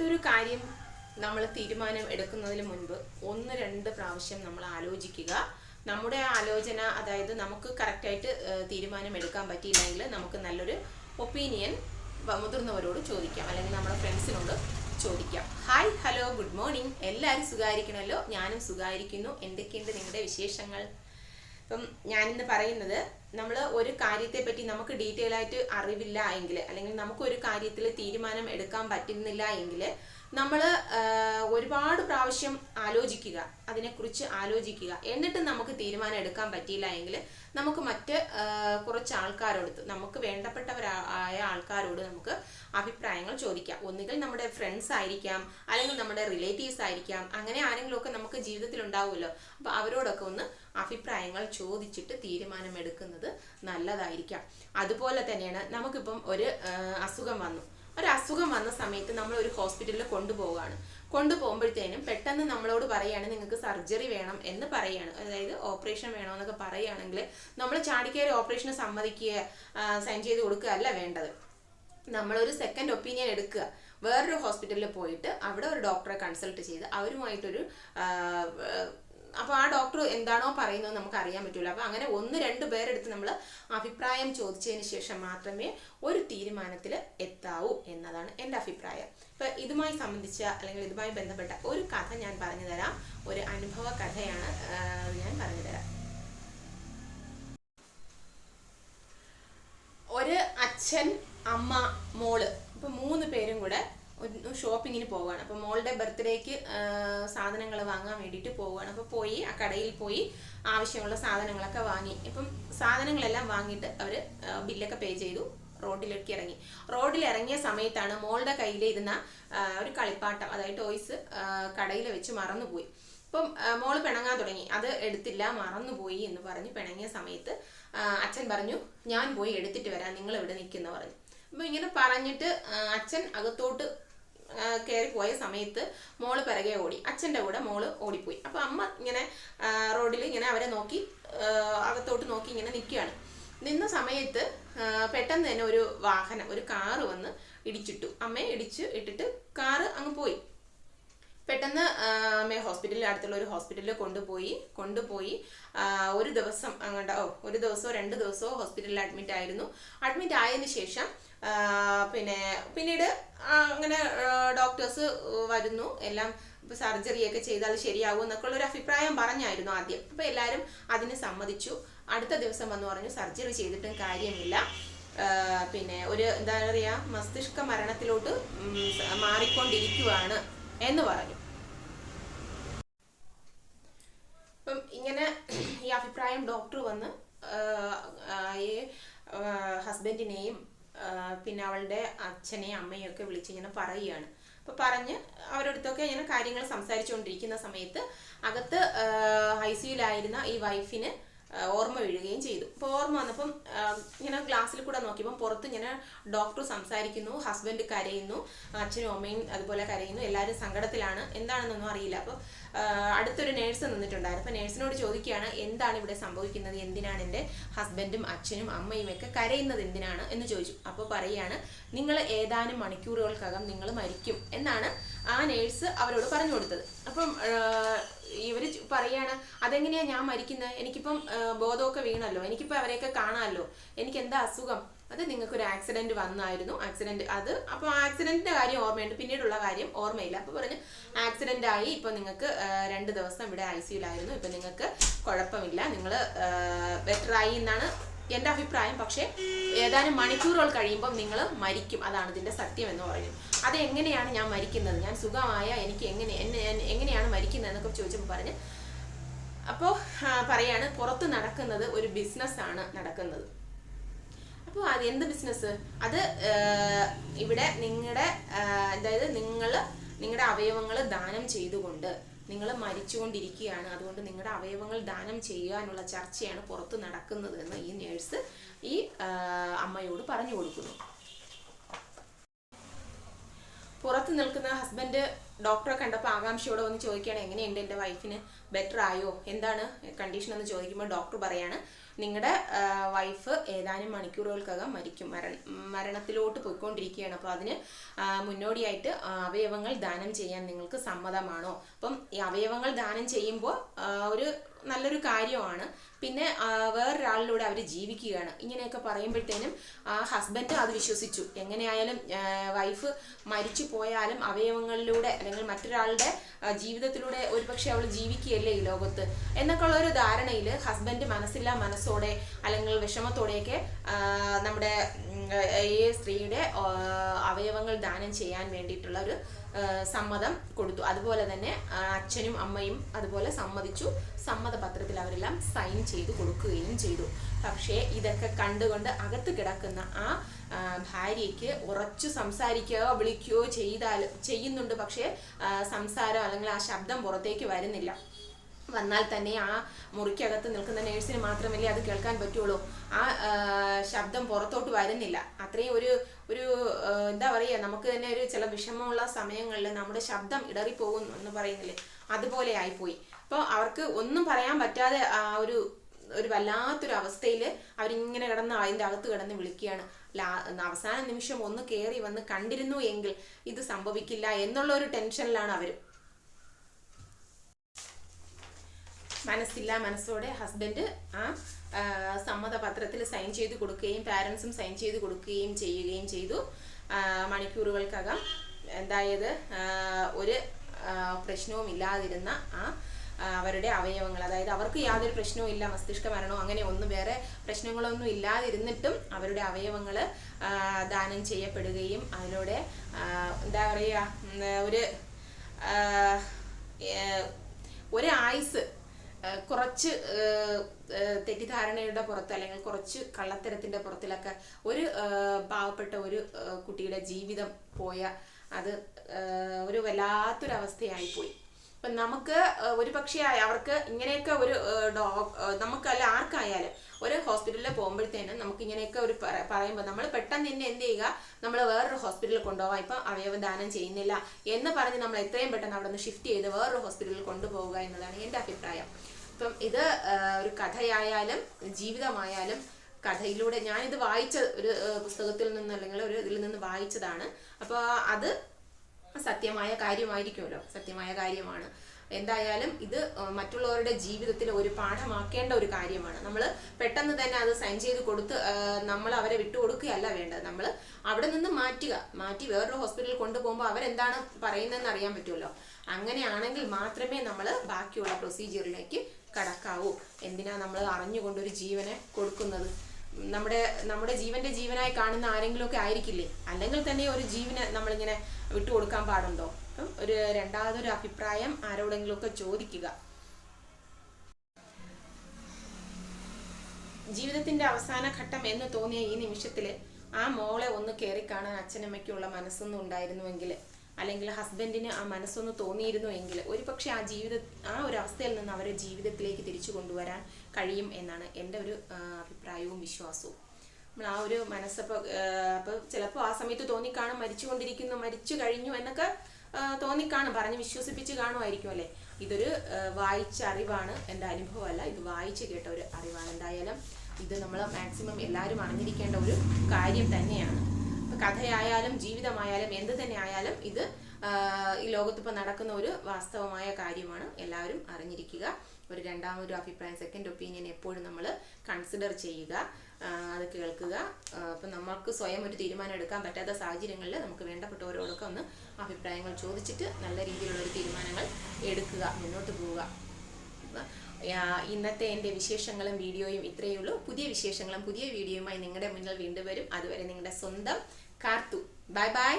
ഏതൊരു കാര്യം നമ്മൾ തീരുമാനം എടുക്കുന്നതിന് മുൻപ് ഒന്ന് രണ്ട് പ്രാവശ്യം നമ്മൾ ആലോചിക്കുക. നമ്മുടെ ആലോചന അതായത് നമുക്ക് കറക്റ്റായിട്ട് തീരുമാനം എടുക്കാൻ പറ്റിയില്ലെങ്കിൽ നമുക്ക് നല്ലൊരു ഒപ്പീനിയൻ മുതിർന്നവരോട് ചോദിക്കാം. അല്ലെങ്കിൽ നമ്മുടെ ഫ്രണ്ട്സിനോട് ചോദിക്കാം. ഹായ് ഹലോ ഗുഡ് മോർണിംഗ് എല്ലാവരും സുഖമായിരിക്കണമല്ലോ ഞാനും സുഖമായിരിക്കുന്നു. എന്തൊക്കെയുണ്ട് നിങ്ങളുടെ വിശേഷങ്ങൾ? ഇപ്പം ഞാനിന്ന് പറയുന്നത് നമ്മൾ ഒരു കാര്യത്തെ പറ്റി നമുക്ക് ഡീറ്റെയിൽ ആയിട്ട് അറിവില്ല എങ്കിൽ അല്ലെങ്കിൽ നമുക്ക് ഒരു കാര്യത്തിൽ തീരുമാനം എടുക്കാൻ പറ്റുന്നില്ല എങ്കിൽ നമ്മൾ ഒരുപാട് പ്രാവശ്യം ആലോചിക്കുക അതിനെക്കുറിച്ച് ആലോചിക്കുക. എന്നിട്ട് നമുക്ക് തീരുമാനം എടുക്കാൻ പറ്റിയില്ല എങ്കിൽ നമുക്ക് മറ്റ് കുറച്ച് ആൾക്കാരോട് നമുക്ക് വേണ്ടപ്പെട്ടവരായ ആൾക്കാരോട് നമുക്ക് അഭിപ്രായങ്ങൾ ചോദിക്കാം. ഒന്നുകിൽ നമ്മുടെ ഫ്രണ്ട്സ് ആയിരിക്കാം അല്ലെങ്കിൽ നമ്മുടെ റിലേറ്റീവ്സ് ആയിരിക്കാം അങ്ങനെ ആരെങ്കിലുമൊക്കെ നമുക്ക് ജീവിതത്തിൽ ഉണ്ടാവുമല്ലോ അപ്പോൾ അവരോടൊക്കെ ഒന്ന് അഭിപ്രായങ്ങൾ ചോദിച്ചിട്ട് തീരുമാനമെടുക്കുന്നത് നല്ലതായിരിക്കാം. അതുപോലെ തന്നെയാണ് നമുക്കിപ്പം ഒരു അസുഖം വന്നു. ഒരു അസുഖം വന്ന സമയത്ത് നമ്മൾ ഒരു ഹോസ്പിറ്റലിൽ കൊണ്ടുപോവുകയാണ്. കൊണ്ടുപോകുമ്പോഴത്തേനും പെട്ടെന്ന് നമ്മളോട് പറയുകയാണ് നിങ്ങൾക്ക് സർജറി വേണം എന്ന് പറയുകയാണ് അതായത് ഓപ്പറേഷൻ വേണം എന്നൊക്കെ പറയുകയാണെങ്കിൽ നമ്മൾ ചാടിക്കയറി ഓപ്പറേഷന് സമ്മതിക്കുക സൈൻ ചെയ്ത് കൊടുക്കുക അല്ല വേണ്ടത്. നമ്മളൊരു സെക്കൻഡ് ഒപ്പീനിയൻ എടുക്കുക. വേറൊരു ഹോസ്പിറ്റലിൽ പോയിട്ട് അവിടെ ഒരു ഡോക്ടറെ കൺസൾട്ട് ചെയ്ത് അവരുമായിട്ടൊരു അപ്പോൾ ആ ഡോക്ടർ എന്താണോ പറയുന്നത് നമുക്ക് അറിയാൻ പറ്റില്ല അപ്പോൾ അങ്ങനെ ഒന്ന് രണ്ട് പേരെടുത്ത് നമ്മൾ അഭിപ്രായം ചോദിച്ചതിന് ശേഷം മാത്രമേ ഒരു തീരുമാനത്തിൽ എത്താവൂ എന്നതാണ് എന്റെ അഭിപ്രായം. ഇപ്പം ഇതുമായി സംബന്ധിച്ച അല്ലെങ്കിൽ ഇതുമായി ബന്ധപ്പെട്ട ഒരു കഥ ഞാൻ പറഞ്ഞു തരാം. ഒരു അനുഭവ കഥയാണ് ഞാൻ പറഞ്ഞു തരാം. ഒരു അച്ഛൻ അമ്മ മോൾ ഇപ്പം മൂന്ന് പേരും കൂടെ ഷോപ്പിങ്ങിന് പോവുകയാണ് അപ്പോൾ മോളുടെ ബർത്ത്ഡേക്ക് സാധനങ്ങൾ വാങ്ങാൻ വേണ്ടിയിട്ട് പോവുകയാണ് അപ്പോൾ പോയി ആ കടയിൽ പോയി ആവശ്യമുള്ള സാധനങ്ങളൊക്കെ വാങ്ങി. ഇപ്പം സാധനങ്ങളെല്ലാം വാങ്ങിയിട്ട് അവർ ബില്ലൊക്കെ പേ ചെയ്തു. റോഡിലേക്ക് ഇറങ്ങി. റോഡിൽ ഇറങ്ങിയ സമയത്താണ് മോളുടെ കയ്യിൽ ഇരുന്ന ഒരു കളിപ്പാട്ടം അതായത് ടോയ്സ് കടയിൽ വെച്ച് മറന്നുപോയി. ഇപ്പം മോൾ പിണങ്ങാൻ തുടങ്ങി. അത് എടുത്തില്ല മറന്നുപോയി എന്ന് പറഞ്ഞ് പിണങ്ങിയ സമയത്ത് അച്ഛൻ പറഞ്ഞു ഞാൻ പോയി എടുത്തിട്ട് വരാം. നിങ്ങൾ ഇവിടെ നിൽക്കുന്ന പറഞ്ഞു. അപ്പം ഇങ്ങനെ പറഞ്ഞിട്ട് അച്ഛൻ അകത്തോട്ട് കയറി പോയ സമയത്ത് മോൾ പിറകെ ഓടി. അച്ഛന്റെ കൂടെ മോൾ ഓടിപ്പോയി. അപ്പൊ അമ്മ ഇങ്ങനെ റോഡിൽ ഇങ്ങനെ അവരെ നോക്കി അകത്തോട്ട് നോക്കി ഇങ്ങനെ നിൽക്കുകയാണ്. നിന്ന സമയത്ത് പെട്ടെന്ന് തന്നെ ഒരു വാഹനം ഒരു കാറ് വന്ന് ഇടിച്ചിട്ടു. അമ്മയെ ഇടിച്ച് ഇട്ടിട്ട് കാറ് അങ്ങ് പോയി. പെട്ടെന്ന് ഹോസ്പിറ്റലിൽ അടുത്തുള്ള ഒരു ഹോസ്പിറ്റലിൽ കൊണ്ടുപോയി കൊണ്ടുപോയി ഒരു ദിവസം അങ്ങോട്ട് ഓ ഒരു ദിവസമോ രണ്ട് ദിവസമോ ഹോസ്പിറ്റലിൽ അഡ്മിറ്റ് ആയിരുന്നു. അഡ്മിറ്റ് ആയതിനു ശേഷം പിന്നെ പിന്നീട് അങ്ങനെ ഡോക്ടേഴ്സ് വരുന്നു. എല്ലാം സർജറി ഒക്കെ ചെയ്താൽ ശരിയാവും എന്നൊക്കെ ഉള്ള ഒരു അഭിപ്രായം പറഞ്ഞായിരുന്നു ആദ്യം. അപ്പൊ എല്ലാവരും അതിന് സമ്മതിച്ചു. അടുത്ത ദിവസം വന്ന് പറഞ്ഞു സർജറി ചെയ്തിട്ടും കാര്യമില്ല. പിന്നെ ഒരു എന്താ പറയാ മസ്തിഷ്ക മരണത്തിലോട്ട് മാറിക്കൊണ്ടിരിക്കുവാണ് എന്ന് പറഞ്ഞു അപ്പം ഇങ്ങനെ ഈ അഭിപ്രായം ഡോക്ടർ വന്ന് ഈ ഹസ്ബൻഡിനെയും പിന്നെ അവളുടെ അച്ഛനെയും അമ്മയും ഒക്കെ വിളിച്ച് ഇങ്ങനെ പറയുകയാണ്. അപ്പൊ പറഞ്ഞ് അവരടുത്തൊക്കെ ഇങ്ങനെ കാര്യങ്ങൾ സംസാരിച്ചുകൊണ്ടിരിക്കുന്ന സമയത്ത് അകത്ത് ഐ സിയിലായിരുന്ന ഈ വൈഫിന് ഓർമ്മ വീഴുകയും ചെയ്തു. അപ്പോൾ ഓർമ്മ വന്നപ്പം ഇങ്ങനെ ഗ്ലാസ്സിൽ കൂടെ നോക്കിയപ്പം പുറത്ത് ഇങ്ങനെ ഡോക്ടർ സംസാരിക്കുന്നു ഹസ്ബൻഡ് കരയുന്നു അച്ഛനും അമ്മയും അതുപോലെ കരയുന്നു എല്ലാവരും സങ്കടത്തിലാണ്. എന്താണെന്നൊന്നും അറിയില്ല. അപ്പോൾ അടുത്തൊരു നേഴ്സ് നിന്നിട്ടുണ്ടായിരുന്നു. അപ്പോൾ നേഴ്സിനോട് ചോദിക്കുകയാണ് എന്താണ് ഇവിടെ സംഭവിക്കുന്നത്? എന്തിനാണ് എന്റെ ഹസ്ബൻഡും അച്ഛനും അമ്മയും ഒക്കെ കരയുന്നത്? എന്തിനാണ്? എന്ന് ചോദിച്ചു. അപ്പോൾ പറയുകയാണ് നിങ്ങൾ ഏതാനും മണിക്കൂറുകൾക്കകം നിങ്ങൾ മരിക്കും എന്നാണ് ആ നേഴ്സ് അവരോട് പറഞ്ഞു കൊടുത്തത്. അപ്പം ഇവർ പറയാണ് അതെങ്ങനെയാ ഞാൻ മരിക്കുന്നത് എനിക്കിപ്പം ബോധമൊക്കെ വീണല്ലോ. എനിക്കിപ്പോൾ അവരെയൊക്കെ കാണാമല്ലോ എനിക്ക് എന്താ അസുഖം? അത് നിങ്ങൾക്ക് ഒരു ആക്സിഡന്റ് വന്നായിരുന്നു. ആക്സിഡന്റ് അത് അപ്പോൾ ആക്സിഡന്റിന്റെ കാര്യം ഓർമ്മയുണ്ട്. പിന്നീടുള്ള കാര്യം ഓർമ്മയില്ല. അപ്പോൾ പറഞ്ഞ് ആക്സിഡന്റ് ആയി. ഇപ്പൊ നിങ്ങൾക്ക് രണ്ട് ദിവസം ഇവിടെ ഐ സിയിലായിരുന്നു ഇപ്പൊ നിങ്ങൾക്ക് കുഴപ്പമില്ല. നിങ്ങൾ ബെറ്റർ ആയി എന്നാണ് എന്റെ അഭിപ്രായം പക്ഷേ ഏതാനും മണിക്കൂറുകൾ കഴിയുമ്പം നിങ്ങൾ മരിക്കും. അതാണ് ഇതിന്റെ സത്യം എന്ന് പറയുന്നത്. അത് എങ്ങനെയാണ് ഞാൻ മരിക്കുന്നത്? ഞാൻ സുഖമായ എനിക്ക് എങ്ങനെ എന്നെ എങ്ങനെയാണ് മരിക്കുന്നത് എന്നൊക്കെ ചോദിച്ചപ്പോൾ പറഞ്ഞ് അപ്പോൾ പറയാണ് പുറത്ത് നടക്കുന്നത് ഒരു ബിസിനസ്സാണ് നടക്കുന്നത്. അപ്പോൾ അത് എന്ത് ബിസിനസ് അത് ഇവിടെ നിങ്ങളുടെ അതായത് നിങ്ങൾ നിങ്ങളുടെ അവയവങ്ങൾ ദാനം ചെയ്തുകൊണ്ട് നിങ്ങൾ മരിച്ചുകൊണ്ടിരിക്കുകയാണ്. അതുകൊണ്ട് നിങ്ങളുടെ അവയവങ്ങൾ ദാനം ചെയ്യാനുള്ള ചർച്ചയാണ് പുറത്ത് നടക്കുന്നത് എന്ന് ഈ നേഴ്സ് ഈ അമ്മയോട് പറഞ്ഞു കൊടുക്കുന്നു. പുറത്ത് നിൽക്കുന്ന ഹസ്ബൻഡ് ഡോക്ടറെ കണ്ടപ്പോൾ ആകാംക്ഷയോടെ വന്ന് ചോദിക്കുകയാണ് എങ്ങനെയുണ്ട് എന്റെ വൈഫിന് ബെറ്റർ ആയോ? എന്താണ് കണ്ടീഷൻ എന്ന് ചോദിക്കുമ്പോൾ ഡോക്ടർ പറയാണ് നിങ്ങളുടെ വൈഫ് ഏതാനും മണിക്കൂറുകൾക്കകം മരിക്കും. മരണ മരണത്തിലോട്ട് പോയിക്കൊണ്ടിരിക്കുകയാണ് അപ്പോൾ അതിന് മുന്നോടിയായിട്ട് അവയവങ്ങൾ ദാനം ചെയ്യാൻ നിങ്ങൾക്ക് സമ്മതമാണോ? അപ്പം ഈ അവയവങ്ങൾ ദാനം ചെയ്യുമ്പോൾ ഒരു നല്ലൊരു കാര്യമാണ്. പിന്നെ വേറൊരാളിലൂടെ അവർ ജീവിക്കുകയാണ്. ഇങ്ങനെയൊക്കെ പറയുമ്പോഴത്തേനും ആ ഹസ്ബൻഡ് അത് വിശ്വസിച്ചു. എങ്ങനെയായാലും വൈഫ് മരിച്ചു പോയാലും അവയവങ്ങളിലൂടെ അല്ലെങ്കിൽ മറ്റൊരാളുടെ ജീവിതത്തിലൂടെ ഒരുപക്ഷെ അവൾ ജീവിക്കുകയല്ലേ ഈ ലോകത്ത്? എന്നൊക്കെ ഒരു ധാരണയിൽ ഹസ്ബൻഡ് മനസ്സില്ലാ മനസ്സോടെ അല്ലെങ്കിൽ വിഷമത്തോടെയൊക്കെ നമ്മുടെ ഈ സ്ത്രീയുടെ അവയവങ്ങൾ ദാനം ചെയ്യാൻ വേണ്ടിയിട്ടുള്ള ഒരു സമ്മതം കൊടുത്തു. അതുപോലെ തന്നെ അച്ഛനും അമ്മയും അതുപോലെ സമ്മതിച്ചു. സമ്മതപത്രത്തിൽ അവരെല്ലാം സൈൻ ചെയ്ത് കൊടുക്കുകയും ചെയ്തു. പക്ഷേ ഇതൊക്കെ കണ്ടുകൊണ്ട് അകത്ത് കിടക്കുന്ന ആ ഭാര്യയ്ക്ക് ഉറച്ചു സംസാരിക്കുകയോ വിളിക്കുകയോ ചെയ്താൽ ചെയ്യുന്നുണ്ട്. പക്ഷേ സംസാരം അല്ലെങ്കിൽ ആ ശബ്ദം പുറത്തേക്ക് വരുന്നില്ല. വന്നാൽ തന്നെ ആ മുറിക്കകത്ത് നിൽക്കുന്ന നേഴ്സിന് മാത്രമല്ലേ അത് കേൾക്കാൻ പറ്റുള്ളൂ. ആ ശബ്ദം പുറത്തോട്ട് വരുന്നില്ല. അത്രയും ഒരു ഒരു എന്താ പറയുക നമുക്ക് തന്നെ ഒരു ചില വിഷമമുള്ള സമയങ്ങളിൽ നമ്മുടെ ശബ്ദം ഇടറിപ്പോകും എന്ന് പറയുന്നില്ലേ? അതുപോലെ ആയിപ്പോയി. അപ്പോൾ അവർക്ക് ഒന്നും പറയാൻ പറ്റാതെ ആ ഒരു ഒരു വല്ലാത്തൊരു അവസ്ഥയിൽ അവരിങ്ങനെ കിടന്ന് അതിന്റെ അകത്ത് കിടന്ന് വിളിക്കുകയാണ്. ലാ അവസാന നിമിഷം ഒന്ന് കയറി വന്ന് കണ്ടിരുന്നു എങ്കിൽ ഇത് സംഭവിക്കില്ല എന്നുള്ള ഒരു ടെൻഷനിലാണ് അവർ മനസ്സില്ല മനസ്സോടെ ഹസ്ബൻഡ് ആ സമ്മതപത്രത്തിൽ സൈൻ ചെയ്ത് കൊടുക്കുകയും പാരൻസും സൈൻ ചെയ്ത് കൊടുക്കുകയും ചെയ്യുകയും ചെയ്തു. മണിക്കൂറുകൾക്കകം എന്തായത് ഒരു പ്രശ്നവും ഇല്ലാതിരുന്ന ആ, അവരുടെ അവയവങ്ങൾ. അതായത് അവർക്ക് യാതൊരു പ്രശ്നവും ഇല്ല മസ്തിഷ്ക മരണമോ അങ്ങനെ ഒന്നും വേറെ പ്രശ്നങ്ങളൊന്നും ഇല്ലാതിരുന്നിട്ടും അവരുടെ അവയവങ്ങൾ ദാനം ചെയ്യപ്പെടുകയും അതിലൂടെ എന്താ പറയുക ഒരു ഒരു ആയുസ് കുറച്ച് തെറ്റിദ്ധാരണയുടെ പുറത്ത് അല്ലെങ്കിൽ കുറച്ച് കള്ളത്തരത്തിന്റെ പുറത്തിലൊക്കെ ഒരു പാവപ്പെട്ട ഒരു കുട്ടിയുടെ ജീവിതം പോയ അത് ഒരു വല്ലാത്തൊരു അവസ്ഥയായിപ്പോയി അപ്പം നമുക്ക് ഒരു പക്ഷേ അവർക്ക് ഇങ്ങനെയൊക്കെ ഒരു ഡോ നമുക്കല്ല ആർക്കായാലും ഒരു ഹോസ്പിറ്റലിൽ പോകുമ്പോഴത്തേനും നമുക്ക് ഇങ്ങനെയൊക്കെ ഒരു പറ- പറയുമ്പോൾ നമ്മൾ പെട്ടെന്ന് തന്നെ എന്ത് ചെയ്യുക? നമ്മൾ വേറൊരു ഹോസ്പിറ്റലിൽ കൊണ്ടുപോകാം ഇപ്പം അവയവദാനം ചെയ്യുന്നില്ല എന്ന് പറഞ്ഞ് നമ്മൾ എത്രയും പെട്ടെന്ന് അവിടെ നിന്ന് ഷിഫ്റ്റ് ചെയ്ത് വേറൊരു ഹോസ്പിറ്റലിൽ കൊണ്ടുപോവുക എന്നതാണ് എന്റെ അഭിപ്രായം. ഇപ്പം ഇത് ഒരു കഥയായാലും ജീവിതമായാലും കഥയിലൂടെ ഞാനിത് വായിച്ച ഒരു പുസ്തകത്തിൽ നിന്ന് അല്ലെങ്കിൽ ഒരു ഇതിൽ നിന്ന് വായിച്ചതാണ്. അപ്പോൾ അത് സത്യമായ കാര്യമായിരിക്കുമല്ലോ. സത്യമായ കാര്യമാണ്. എന്തായാലും ഇത് മറ്റുള്ളവരുടെ ജീവിതത്തിൽ ഒരു പാഠമാക്കേണ്ട ഒരു കാര്യമാണ്. നമ്മൾ പെട്ടെന്ന് തന്നെ അത് സൈൻ ചെയ്ത് കൊടുത്ത് നമ്മൾ അവരെ വിട്ടുകൊടുക്കുകയല്ല വേണ്ടത്. നമ്മൾ അവിടെ നിന്ന് മാറ്റുക. മാറ്റി വേറൊരു ഹോസ്പിറ്റലിൽ കൊണ്ടുപോകുമ്പോൾ അവരെന്താണ് പറയുന്നതെന്ന് അറിയാൻ പറ്റുമല്ലോ. അങ്ങനെയാണെങ്കിൽ മാത്രമേ നമ്മൾ ബാക്കിയുള്ള പ്രൊസീജിയറിലേക്ക് കടക്കാവൂ. എന്തിനാ നമ്മൾ അറിഞ്ഞുകൊണ്ടൊരു ജീവനെ കൊടുക്കുന്നത്? നമ്മുടെ നമ്മുടെ ജീവന്റെ ജീവനായി കാണുന്ന ആരെങ്കിലുമൊക്കെ ആയിരിക്കില്ലേ? അല്ലെങ്കിൽ തന്നെ ഒരു ജീവനെ നമ്മളിങ്ങനെ വിട്ടുകൊടുക്കാൻ പാടുണ്ടോ? ഒരു രണ്ടാമതൊരു അഭിപ്രായം ആരോടെങ്കിലും ഒക്കെ ചോദിക്കുക. ജീവിതത്തിന്റെ അവസാന ഘട്ടം എന്ന് തോന്നിയ ഈ നിമിഷത്തിൽ ആ മോളെ ഒന്ന് കയറി കാണാൻ അച്ഛനമ്മയ്ക്കുള്ള മനസ്സൊന്നും ഉണ്ടായിരുന്നുവെങ്കിൽ അല്ലെങ്കിൽ ഹസ്ബൻഡിന് ആ മനസ്സൊന്ന് തോന്നിയിരുന്നുവെങ്കിൽ ഒരുപക്ഷെ ആ ജീവിത ആ ഒരു അവസ്ഥയിൽ നിന്ന് അവരെ ജീവിതത്തിലേക്ക് തിരിച്ചു കൊണ്ടുവരാൻ കഴിയും എന്നാണ് എന്റെ ഒരു അഭിപ്രായവും വിശ്വാസവും. നമ്മൾ ആ ഒരു മനസ്സപ്പോൾ അപ്പോൾ ചിലപ്പോൾ ആ സമയത്ത് തോന്നിക്കാണും മരിച്ചുകൊണ്ടിരിക്കുന്നു മരിച്ചു കഴിഞ്ഞു എന്നൊക്കെ തോന്നിക്കാണും പറഞ്ഞ് വിശ്വസിപ്പിച്ച് കാണുമായിരിക്കും അല്ലേ? ഇതൊരു വായിച്ച അറിവാണ് എന്റെ അനുഭവമല്ല ഇത് വായിച്ച് കേട്ട ഒരു അറിവാണ്. എന്തായാലും ഇത് നമ്മൾ മാക്സിമം എല്ലാവരും അറിഞ്ഞിരിക്കേണ്ട ഒരു കാര്യം തന്നെയാണ്. കഥയായാലും ജീവിതമായാലും എന്ത് തന്നെ ആയാലും ഇത് ഈ ലോകത്തിപ്പോൾ നടക്കുന്ന ഒരു വാസ്തവമായ കാര്യമാണ്. എല്ലാവരും അറിഞ്ഞിരിക്കുക. ഒരു രണ്ടാമൊരു അഭിപ്രായം സെക്കൻഡ് ഒപ്പീനിയൻ എപ്പോഴും നമ്മൾ കൺസിഡർ ചെയ്യുക. അത് കേൾക്കുക. അപ്പം നമുക്ക് സ്വയം ഒരു തീരുമാനം എടുക്കാൻ പറ്റാത്ത സാഹചര്യങ്ങളിൽ നമുക്ക് വേണ്ടപ്പെട്ടവരോടൊക്കെ ഒന്ന് അഭിപ്രായങ്ങൾ ചോദിച്ചിട്ട് നല്ല രീതിയിലുള്ള ഒരു തീരുമാനങ്ങൾ എടുക്കുക മുന്നോട്ട് പോവുക. ഇന്നത്തെ എന്റെ വിശേഷങ്ങളും വീഡിയോയും ഇത്രയേ ഉള്ളൂ. പുതിയ വിശേഷങ്ങളും പുതിയ വീഡിയോയുമായി നിങ്ങളുടെ മുന്നിൽ വീണ്ടും വരും. അതുവരെ നിങ്ങളുടെ സ്വന്തം കാർത്തു. Bye bye.